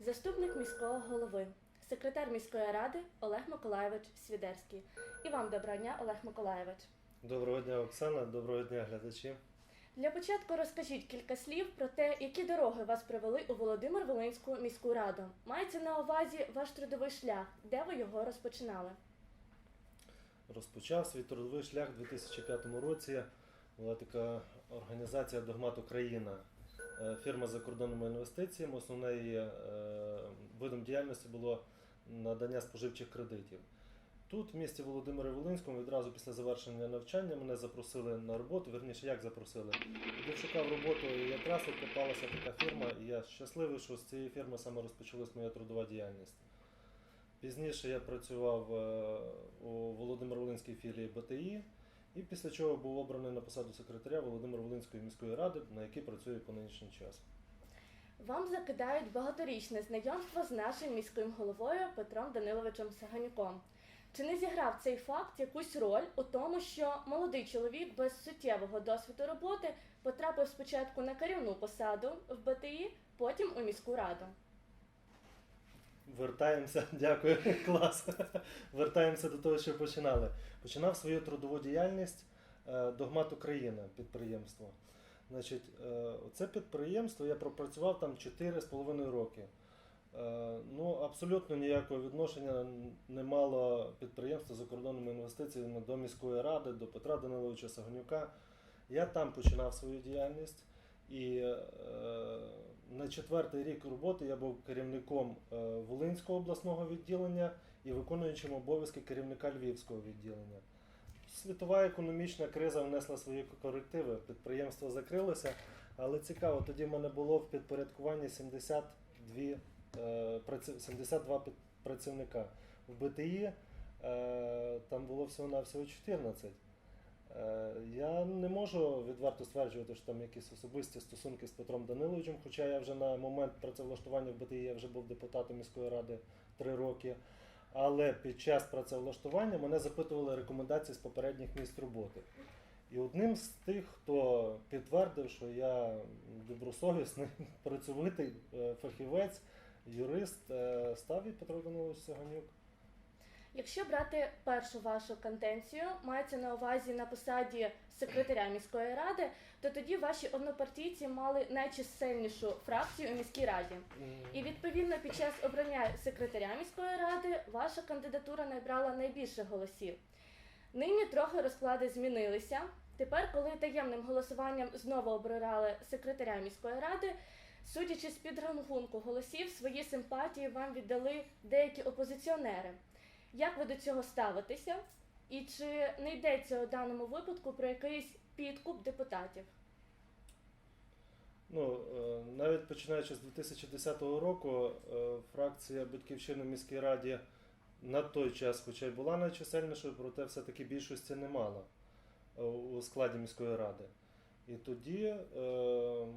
заступник міського голови, секретар міської ради Олег Миколаєвич Свідерський. І вам доброго дня, Олег Миколаєвич. Доброго дня, Оксана, доброго дня, глядачі. Для початку розкажіть кілька слів про те, які дороги вас привели у Володимир Волинську міську раду. Мається на увазі ваш трудовий шлях, де ви його розпочинали? Розпочав свій трудовий шлях у 2005 році. Була така організація Догмат Україна, фірма з закордонними інвестиціями. Основною е, видом діяльності було надання споживчих кредитів. Тут, в місті Володимирі Волинському, відразу після завершення навчання мене запросили на роботу. Верніше, як запросили? Я шукав роботу, і якраз от попалася така фірма, і я щасливий, що з цієї фірми саме розпочалась моя трудова діяльність. Пізніше я працював е, у Володимир-Волинській філії БТІ, і після чого був обраний на посаду секретаря Володимир-Волинської міської ради, на якій працюю по нинішній час. Вам закидають багаторічне знайомство з нашим міським головою Петром Даниловичем Саганюком. Чи не зіграв цей факт якусь роль у тому, що молодий чоловік без суттєвого досвіду роботи потрапив спочатку на керівну посаду в БТІ, потім у міську раду? Вертаємося, дякую, клас. Вертаємося до того, що починали. Починав свою трудову діяльність е, Догмат Україна підприємство. Значить, е, це підприємство я пропрацював там 4,5 роки. Е, Ну, абсолютно ніякого відношення не мало підприємство з закордонними інвестиціями до міської ради, до Петра Даниловича Саганюка. Я там починав свою діяльність. І е, на четвертий рік роботи я був керівником е, Волинського обласного відділення і виконуючим обов'язки керівника Львівського відділення. Світова економічна криза внесла свої корективи, підприємство закрилося, але цікаво, тоді в мене було в підпорядкуванні 72, е, 72 працівника. В БТІ е, там було всього-навсього 14. Е, Я не можу відверто стверджувати, що там якісь особисті стосунки з Петром Даниловичем, хоча я вже на момент працевлаштування в БТІ я вже був депутатом міської ради три роки. Але під час працевлаштування мене запитували рекомендації з попередніх місць роботи. І одним з тих, хто підтвердив, що я добросовісний, працьовитий е, фахівець, юрист, е, став і Петро Данилович Саганюк. Якщо брати першу вашу канденцію, мається на увазі на посаді секретаря міської ради, то тоді ваші однопартійці мали найчисельнішу фракцію у міській раді. І відповідно під час обрання секретаря міської ради ваша кандидатура набрала найбільше голосів. Нині трохи розклади змінилися. Тепер, коли таємним голосуванням знову обирали секретаря міської ради, судячи з підрахунку голосів, свої симпатії вам віддали деякі опозиціонери. Як ви до цього ставитеся? І чи не йдеться у даному випадку про якийсь підкуп депутатів? Ну, е, навіть починаючи з 2010 року, е, фракція Батьківщини в міській раді на той час, хоча й була найчисельнішою, проте все-таки більшості не мала е, у складі міської ради. І тоді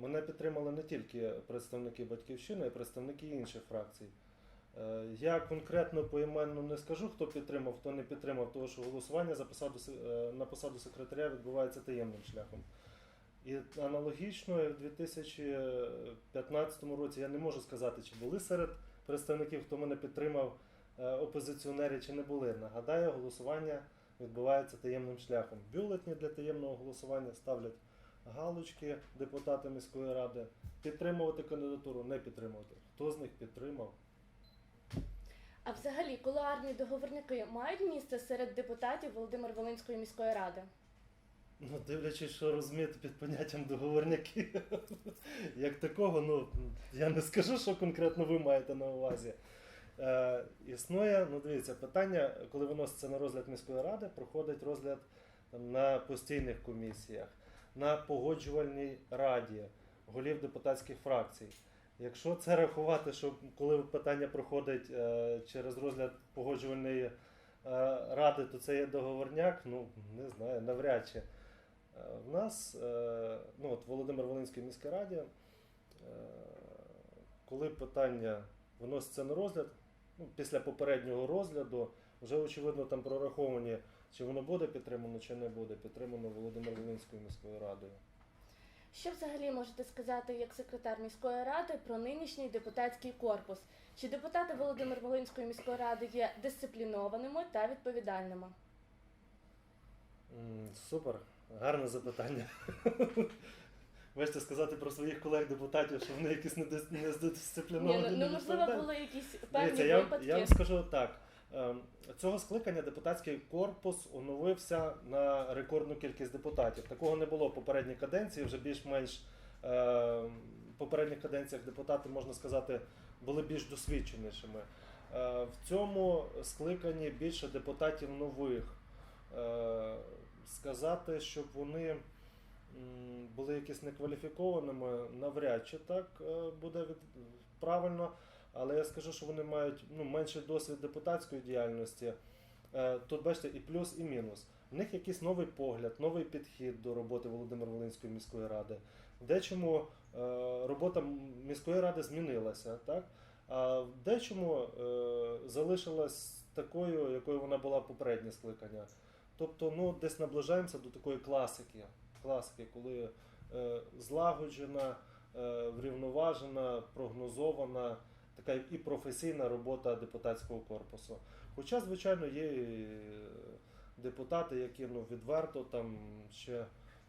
мене підтримали не тільки представники Батьківщини, а й представники інших фракцій. Е, Я конкретно поіменно не скажу, хто підтримав, хто не підтримав, тому що голосування за посаду, е, на посаду секретаря відбувається таємним шляхом. І аналогічно, в 2015 році я не можу сказати, чи були серед представників, хто мене підтримав е, опозиціонери, чи не були. Нагадаю, голосування відбувається таємним шляхом. Бюлетні для таємного голосування ставлять галочки депутати міської ради. Підтримувати кандидатуру, не підтримувати. Хто з них підтримав? А взагалі, кулуарні договорняки мають місце серед депутатів Володимир Волинської міської ради? Ну, дивлячись, що розуміти під поняттям договорняки. Як такого, ну я не скажу, що конкретно ви маєте на увазі. Е, існує, ну дивіться, питання, коли виноситься на розгляд міської ради, проходить розгляд на постійних комісіях, на погоджувальній раді голів депутатських фракцій. Якщо це рахувати, що коли питання проходить е, через розгляд погоджувальної е, ради, то це є договорняк, ну не знаю, навряд чи. Е, В нас, ну от Володимир Волинській міській раді, коли питання виноситься на розгляд, ну, після попереднього розгляду, вже очевидно там прораховані, чи воно буде підтримано, чи не буде підтримано Володимир Волинською міською радою. Що взагалі можете сказати як секретар міської ради про нинішній депутатський корпус? Чи депутати Володимир Волинської міської ради є дисциплінованими та відповідальними? М, Супер, гарне запитання. Можете сказати про своїх колег-депутатів, що вони якісь недис- Ні, недисципліновані. ну, ну можливо були якісь певні Дивіться, я, вам- випадки. я вам скажу так. Ем, Цього скликання депутатський корпус оновився на рекордну кількість депутатів. Такого не було в попередній каденції, вже більш-менш ем, в попередніх каденціях депутати, можна сказати, були більш досвідченішими. Е, В цьому скликанні більше депутатів нових. Е, Сказати, щоб вони були якісь некваліфікованими, навряд чи так е, буде правильно. Але я скажу, що вони мають ну, менший досвід депутатської діяльності. Е, Тут бачите і плюс, і мінус. В них якийсь новий погляд, новий підхід до роботи Володимир Волинської міської ради. Дечому е, робота міської ради змінилася, так? а в дечому е, залишилась такою, якою вона була попереднє скликання. Тобто, ну, десь наближаємося до такої класики, класики, коли злагоджена, врівноважена, прогнозована така і професійна робота депутатського корпусу. Хоча, звичайно, є і депутати, які ну, відверто там ще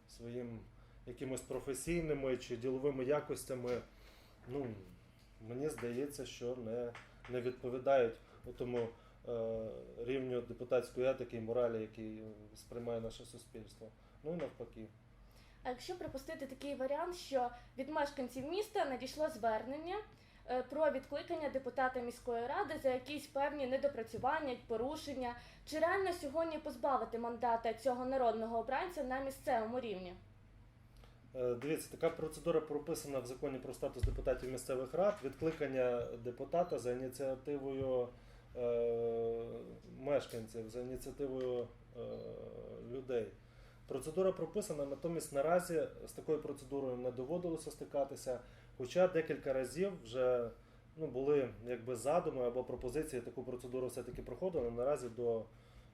своїм якимось професійними чи діловими якостями, ну, мені здається, що не, не відповідають тому е, рівню депутатської етики і моралі, який сприймає наше суспільство. Ну і навпаки. А якщо припустити такий варіант, що від мешканців міста надійшло звернення е, про відкликання депутата міської ради за якісь певні недопрацювання, порушення, чи реально сьогодні позбавити мандата цього народного обранця на місцевому рівні? Е, Дивіться, така процедура прописана в законі про статус депутатів місцевих рад. Відкликання депутата за ініціативою е, мешканців, за ініціативою е, людей. Процедура прописана, натомість наразі з такою процедурою не доводилося стикатися, хоча декілька разів вже ну, були якби задуми або пропозиції таку процедуру все-таки проходили. Наразі до,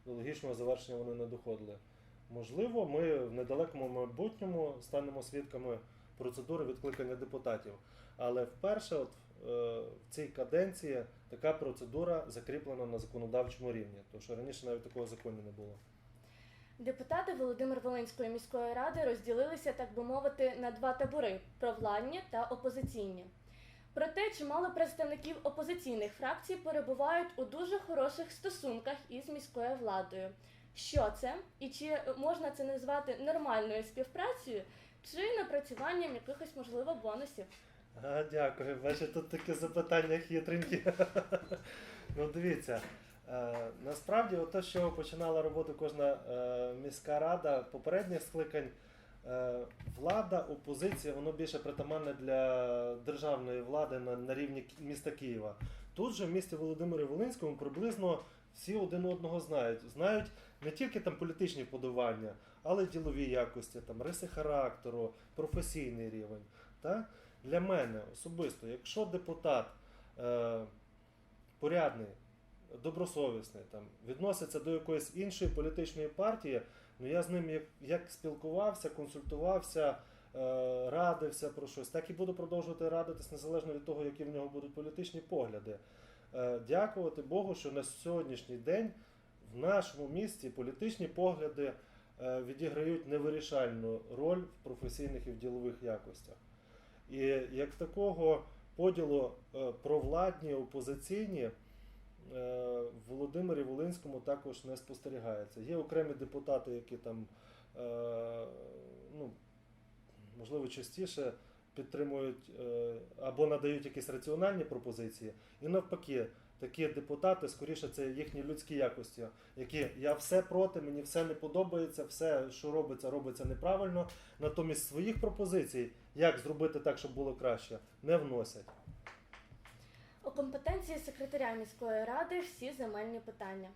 до логічного завершення вони не доходили. Можливо, ми в недалекому майбутньому станемо свідками процедури відкликання депутатів. Але вперше, от, е, в цій каденції, така процедура закріплена на законодавчому рівні, тому що раніше навіть такого закону не було. Депутати Володимир Волинської міської ради розділилися, так би мовити, на два табори провладні та опозиційні. Проте чимало представників опозиційних фракцій перебувають у дуже хороших стосунках із міською владою. Що це і чи можна це назвати нормальною співпрацею, чи напрацюванням якихось можливо бонусів? А, дякую. Бачите, тут таке запитання хитренькі. ну, дивіться. Е, насправді, те, що починала роботу кожна е, міська рада попередніх скликань, е, влада, опозиція, воно більше притаманне для державної влади на, на рівні міста Києва. Тут же в місті Володимирі Волинському приблизно всі один одного знають. Знають не тільки там політичні вподобання, але й ділові якості, там, риси характеру, професійний рівень. Так? Для мене особисто, якщо депутат е, порядний, добросовісний, там, відноситься до якоїсь іншої політичної партії, ну я з ним як, як спілкувався, консультувався, е, радився про щось, так і буду продовжувати радитись незалежно від того, які в нього будуть політичні погляди. Е, дякувати Богу, що на сьогоднішній день в нашому місті політичні погляди е, відіграють невирішальну роль в професійних і в ділових якостях. І як такого поділу е, провладні, опозиційні в Володимирі Волинському також не спостерігається. Є окремі депутати, які там, е, ну, можливо, частіше підтримують е, або надають якісь раціональні пропозиції, і навпаки, такі депутати, скоріше, це їхні людські якості, які я все проти, мені все не подобається, все, що робиться, робиться неправильно. Натомість своїх пропозицій, як зробити так, щоб було краще, не вносять. Компетенції секретаря міської ради всі земельні питання.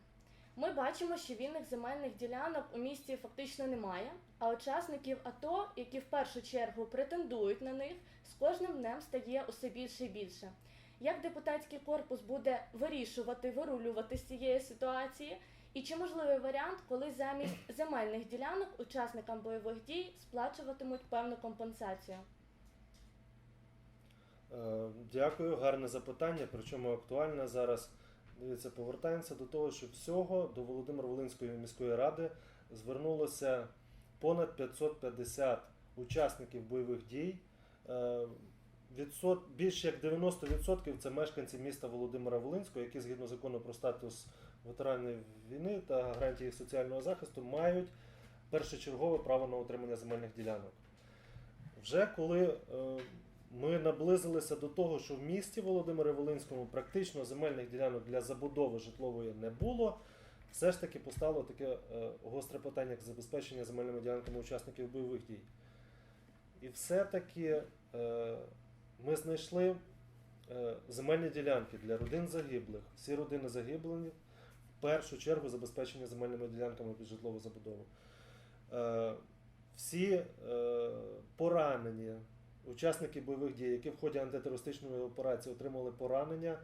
Ми бачимо, що вільних земельних ділянок у місті фактично немає, а учасників АТО, які в першу чергу претендують на них, з кожним днем стає усе більше і більше. Як депутатський корпус буде вирішувати, вирулювати з цієї ситуації, І чи можливий варіант, коли замість земельних ділянок учасникам бойових дій сплачуватимуть певну компенсацію? Е, Дякую, гарне запитання, причому актуальне зараз. Дивіться, повертаємося до того, що всього до Володимир-Волинської міської ради звернулося понад 550 учасників бойових дій. Е, Відсот, більше як 90% це мешканці міста Володимира Волинського, які згідно закону про статус ветеранів війни та гарантії їх соціального захисту мають першочергове право на отримання земельних ділянок. Вже коли е, ми наблизилися до того, що в місті Володимирі Волинському практично земельних ділянок для забудови житлової не було. Все ж таки постало таке е, гостре питання як забезпечення земельними ділянками учасників бойових дій. І все-таки е, ми знайшли е, земельні ділянки для родин загиблих. Всі родини загиблих в першу чергу забезпечені земельними ділянками під житлову забудову. Всі поранені учасники бойових дій, які в ході антитерористичної операції отримали поранення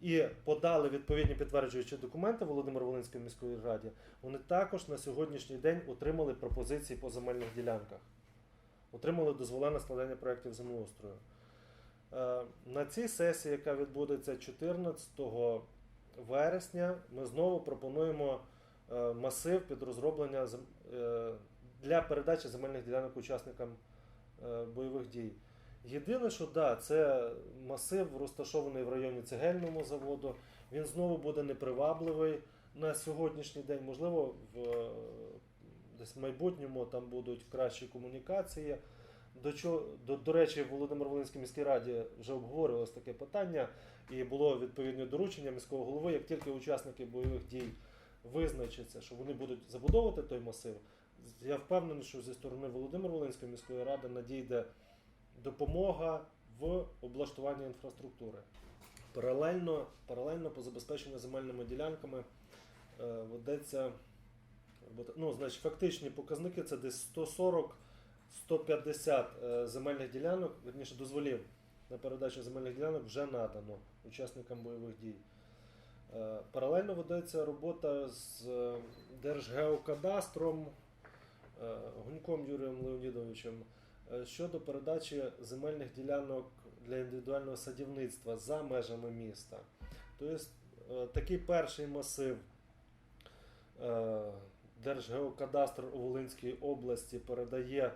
і подали відповідні підтверджуючі документи Володимир Волинської міської раді, вони також на сьогоднішній день отримали пропозиції по земельних ділянках, отримали дозволи на складання проєктів землеустрою. Е, На цій сесії, яка відбудеться 14 вересня, ми знову пропонуємо е, масив під розроблення е, для передачі земельних ділянок учасникам бойових дій. Єдине, що да, це масив розташований в районі цегельному заводу. Він знову буде непривабливий на сьогоднішній день. Можливо, в е, десь в майбутньому там будуть кращі комунікації. До, чого, до, до речі, в Володимир Волинській міській раді вже обговорювалось таке питання, і було відповідне доручення міського голови. Як тільки учасники бойових дій визначаться, що вони будуть забудовувати той масив, я впевнений, що зі сторони Володимир Волинської міської ради надійде допомога в облаштуванні інфраструктури. Паралельно, паралельно по забезпеченню земельними ділянками е, ведеться. Ну, значить, фактичні показники це десь 140-150 е, земельних ділянок, верніше дозволів на передачу земельних ділянок вже надано учасникам бойових дій. Е, Паралельно ведеться робота з е, Держгеокадастром, Гуньком Юрієм Леонідовичем е, щодо передачі земельних ділянок для індивідуального садівництва за межами міста. Тобто е, такий перший масив е, Держгеокадастр у Волинській області передає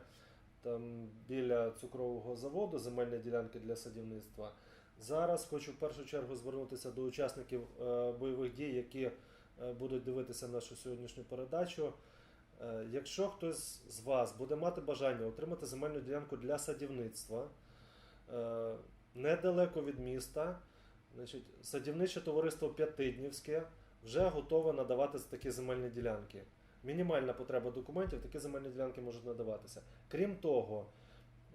там біля цукрового заводу земельні ділянки для садівництва. Зараз хочу в першу чергу звернутися до учасників е, бойових дій, які е, будуть дивитися нашу сьогоднішню передачу. Е, Якщо хтось з вас буде мати бажання отримати земельну ділянку для садівництва е, недалеко від міста, значить, садівниче товариство П'ятиднівське вже готове надавати такі земельні ділянки. Мінімальна потреба документів, такі земельні ділянки можуть надаватися. Крім того,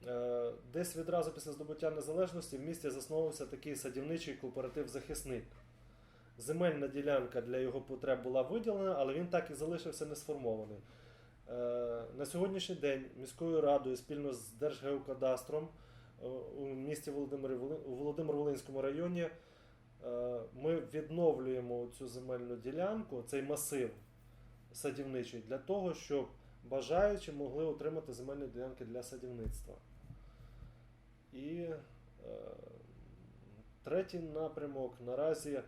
е, десь відразу після здобуття незалежності в місті заснувався такий садівничий кооператив захисник. Земельна ділянка для його потреб була виділена, але він так і залишився не сформований. Е, На сьогоднішній день міською радою спільно з Держгеокадастром е, у місті у Володимир-Волинському районі е, ми відновлюємо цю земельну ділянку, цей масив садівничий, для того, щоб бажаючі могли отримати земельні ділянки для садівництва. І третій напрямок наразі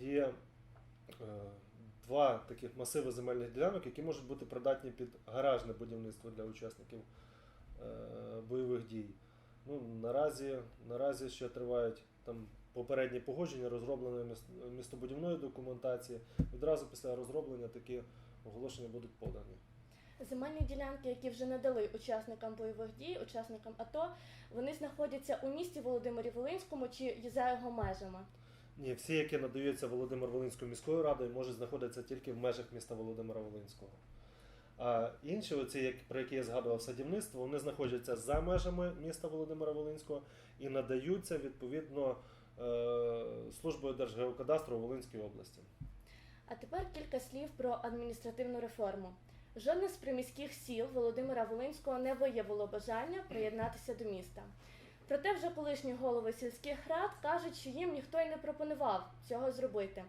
є е, два таких масиви земельних ділянок, які можуть бути придатні під гаражне будівництво для учасників е, бойових дій. Ну, наразі, наразі ще тривають там попередні погодження, розроблення міс- містобудівної документації. Відразу після розроблення такі оголошення будуть подані. Земельні ділянки, які вже надали учасникам бойових дій, учасникам АТО, вони знаходяться у місті Володимирі Волинському чи за його межами. Ні, всі, які надаються Володимир Волинською міською радою, можуть знаходитися тільки в межах міста Володимира Волинського. А інші, оці, про які я згадував садівництво, вони знаходяться за межами міста Володимира Волинського і надаються відповідно е, службою Держгеокадастру Волинській області. А тепер кілька слів про адміністративну реформу. Жодне з приміських сіл Володимира Волинського не виявило бажання приєднатися до міста. Проте вже колишні голови сільських рад кажуть, що їм ніхто й не пропонував цього зробити.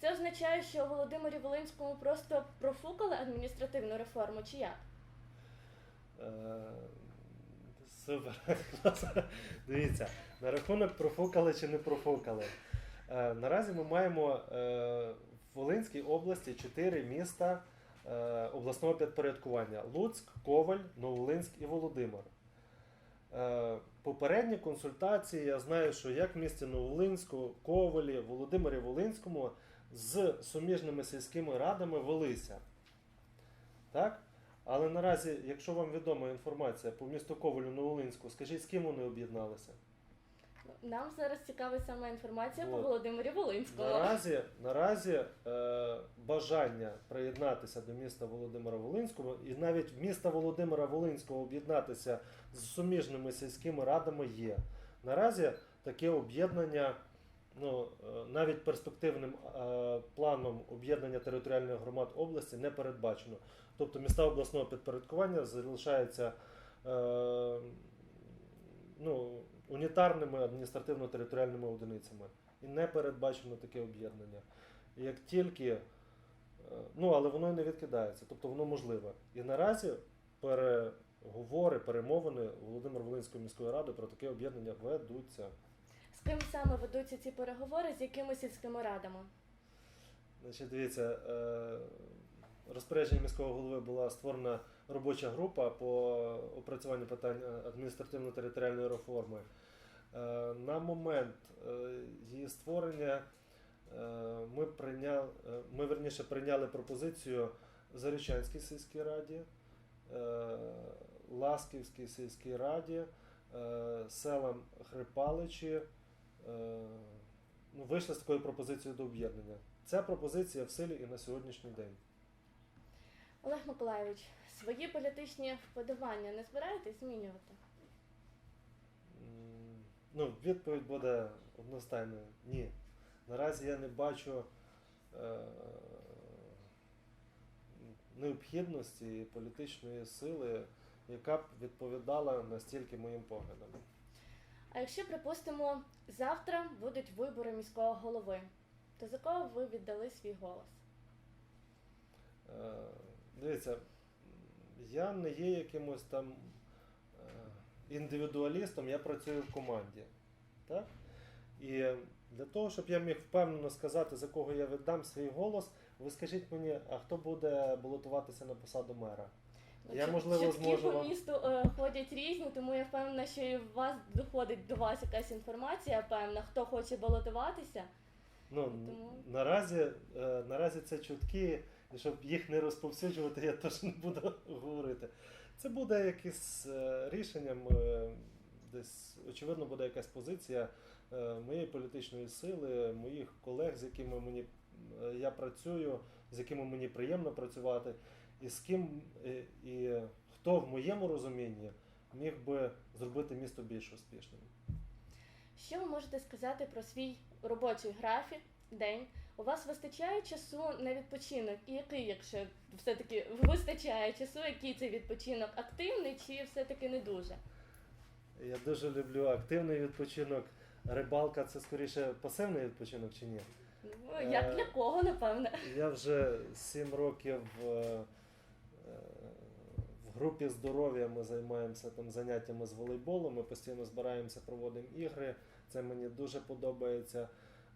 Це означає, що у Володимирі Волинському просто профукали адміністративну реформу, чи як? Е, Супер. Дивіться, на рахунок профукали чи не профукали. Е, Наразі ми маємо е, в Волинській області чотири міста е, обласного підпорядкування: Луцьк, Коваль, Новолинськ і Володимир. Е, Попередні консультації я знаю, що як в місті Новолинську, Ковалі, Володимирі Волинському з суміжними сільськими радами велися. Так? Але наразі, якщо вам відома інформація по місту Ковалю Новолинську, скажіть, з ким вони об'єдналися? Нам зараз цікавить саме інформація по Володимирі Волинському. Наразі, наразі е, бажання приєднатися до міста Володимира Волинського і навіть міста Володимира Волинського об'єднатися з суміжними сільськими радами є. Наразі таке об'єднання, ну, е, навіть перспективним е, планом об'єднання територіальних громад області не передбачено. Тобто міста обласного підпорядкування залишаються е, унітарними адміністративно-територіальними одиницями. І не передбачено таке об'єднання. Як тільки, е, ну але воно і не відкидається, тобто воно можливе. І наразі переговори, перемовини Володимир Волинської міської ради про таке об'єднання ведуться. З ким саме ведуться ці переговори, з якими сільськими радами? Значить, дивіться, е, розпорядженням міського голови була створена робоча група по опрацюванню питань адміністративно-територіальної реформи. Е, На момент е, її створення е, ми прийняли, ми верніше прийняли пропозицію Зарічанській сільській раді, Ласківській сільській раді, селам Хрипаличі. Ну, вийшли з такою пропозицією до об'єднання. Ця пропозиція в силі і на сьогоднішній день. Олег Миколайович, свої політичні вподобання не збираєтесь змінювати? Ну, відповідь буде одностайною. Ні. Наразі я не бачу е, необхідності і політичної сили, яка б відповідала настільки моїм поглядам. А якщо, припустимо, завтра будуть вибори міського голови, то за кого ви віддали свій голос? Е, Дивіться, я не є якимось там індивідуалістом, я працюю в команді. Так? І для того, щоб я міг впевнено сказати, за кого я віддам свій голос, ви скажіть мені, а хто буде балотуватися на посаду мера? Я, Чут- можливо, чутки зможу по вам- місту е, ходять різні, тому я впевнена, що і вас доходить до вас якась інформація, певна, хто хоче балотуватися. Ну, Тому- наразі, е, наразі це чутки, і щоб їх не розповсюджувати, я теж не буду говорити. Це буде якесь е, рішенням, е, десь, очевидно, буде якась позиція е, моєї політичної сили, моїх колег, з якими мені я працюю, з якими мені приємно працювати, і з ким е, і хто в моєму розумінні міг би зробити місто більш успішним. Що ви можете сказати про свій робочий графік, день? У вас вистачає часу на відпочинок? І який, якщо все-таки вистачає часу, який це відпочинок? Активний чи все-таки не дуже? Я дуже люблю активний відпочинок. Рибалка це скоріше пасивний відпочинок чи ні? Ну, як Е, для кого, напевне. Я вже 7 років е, е, в групі здоров'я ми займаємося там заняттями з волейболу. Ми постійно збираємося, проводимо ігри. Це мені дуже подобається.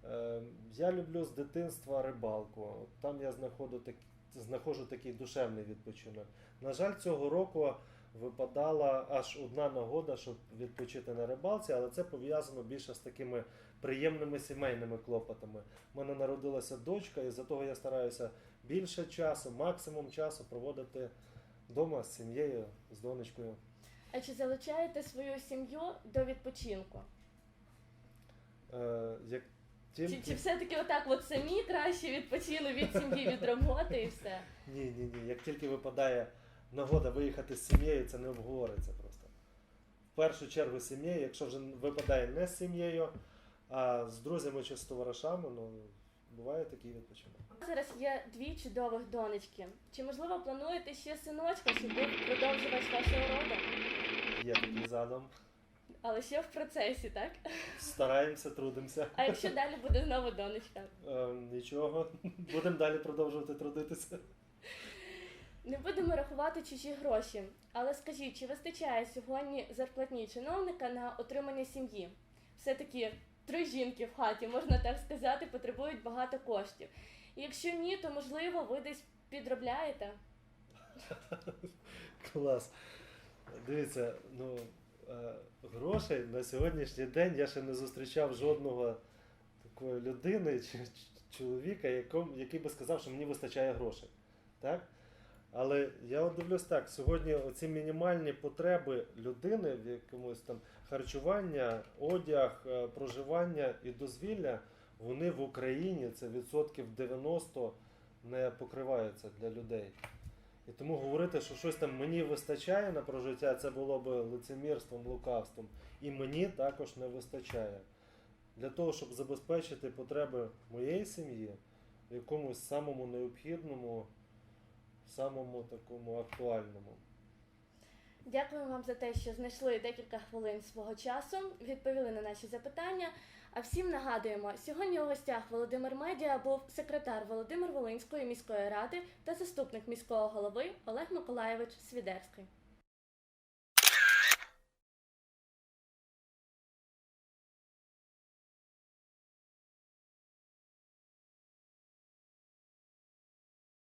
Е, Я люблю з дитинства рибалку. Там я знаходжу, так, знаходжу такий душевний відпочинок. На жаль, цього року випадала аж одна нагода, щоб відпочити на рибалці, але це пов'язано більше з такими приємними сімейними клопотами. У мене народилася дочка, і за того я стараюся більше часу, максимум часу проводити вдома з сім'єю, з донечкою. А чи залучаєте свою сім'ю до відпочинку? Е, як Чи, тільки... чи все-таки отак от самі краще відпочили від сім'ї, від роботи і все? Ні, ні, ні. Як тільки випадає нагода виїхати з сім'єю, це не обговориться просто. В першу чергу сім'єю, якщо вже випадає не з сім'єю, а з друзями чи з товаришами, ну буває такий відпочинок. Зараз є дві чудових донечки. Чи можливо плануєте ще синочка, щоб був продовжувач вашого роду? Є такий задум. Але ще в процесі, так? Стараємося, трудимося. А якщо далі буде знову донечка? Е, нічого, будемо далі продовжувати трудитися. Не будемо рахувати чужі гроші, але скажіть, чи вистачає сьогодні зарплатні чиновника на отримання сім'ї? Все-таки три жінки в хаті, можна так сказати, потребують багато коштів. І якщо ні, то можливо ви десь підробляєте. Клас. Дивіться, ну грошей на сьогоднішній день я ще не зустрічав жодного такої людини чи чоловіка, який би сказав, що мені вистачає грошей. Так? Але я от дивлюсь так, сьогодні оці мінімальні потреби людини в якомусь там харчування, одяг, е, проживання і дозвілля, вони в Україні це відсотків 90 не покриваються для людей. І тому говорити, що щось там мені вистачає на прожиття, це було б лицемірством, лукавством. І мені також не вистачає. Для того, щоб забезпечити потреби моєї сім'ї в якомусь самому необхідному, самому такому актуальному. Дякую вам за те, що знайшли декілька хвилин свого часу, відповіли на наші запитання. А всім нагадуємо, сьогодні у гостях Володимир Медіа був секретар Володимир Волинської міської ради та заступник міського голови Олег Миколаєвич Свідерський.